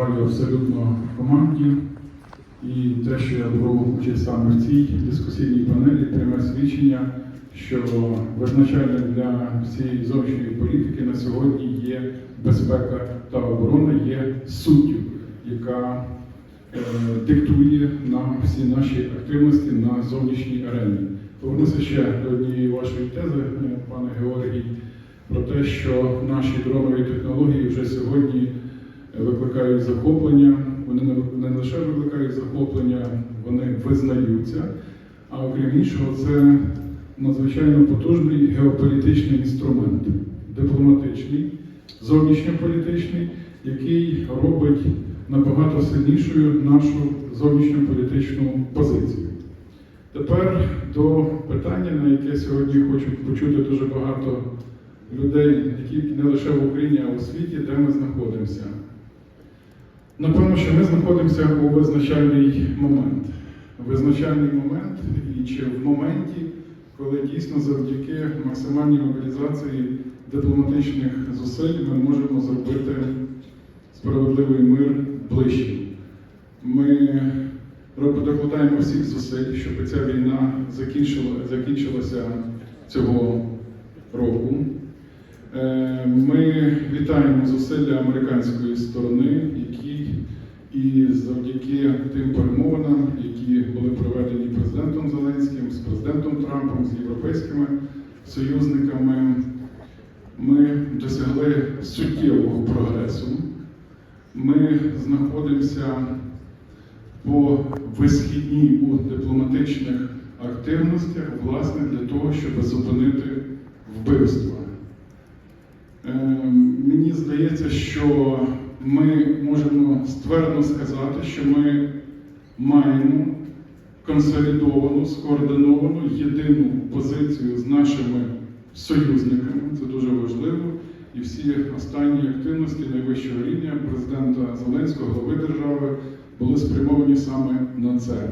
Абсолютно команді. І те, що я беру участь саме в цій дискусійній панелі, пряме свідчення, що визначальним для всієї зовнішньої політики на сьогодні є безпека та оборона, є суттю, яка е, диктує нам всі наші активності на зовнішній арені. Повернуся ще до однієї вашої тези, е, пане Георгій, про те, що наші дронові технології вже сьогодні викликають захоплення. Вони не- лише викликають захоплення, вони визнаються. А окрім іншого, це надзвичайно потужний геополітичний інструмент, дипломатичний, зовнішньополітичний, який робить набагато сильнішою нашу зовнішньополітичну позицію. Тепер до питання, на яке сьогодні хочуть почути дуже багато людей, які не лише в Україні, а у світі, де ми знаходимося. Напевно, що ми знаходимося у визначальний момент. Визначальний момент і чи в моменті, коли дійсно завдяки максимальній мобілізації дипломатичних зусиль ми можемо зробити справедливий мир ближчим. Ми докладаємо всіх зусиль, щоб ця війна закінчила, закінчилася цього року. Е, Ми вітаємо зусилля американської сторони, які і завдяки тим перемовинам, які були проведені президентом Зеленським, з президентом Трампом, з європейськими союзниками, ми досягли суттєвого прогресу. Ми знаходимося по висхідній у дипломатичних активностях, власне, для того, щоб зупинити вбивства. Здається, що ми можемо ствердно сказати, що ми маємо консолідовану, скоординовану єдину позицію з нашими союзниками. Це дуже важливо. І всі останні активності найвищого рівня президента Зеленського, глави держави, були спрямовані саме на це.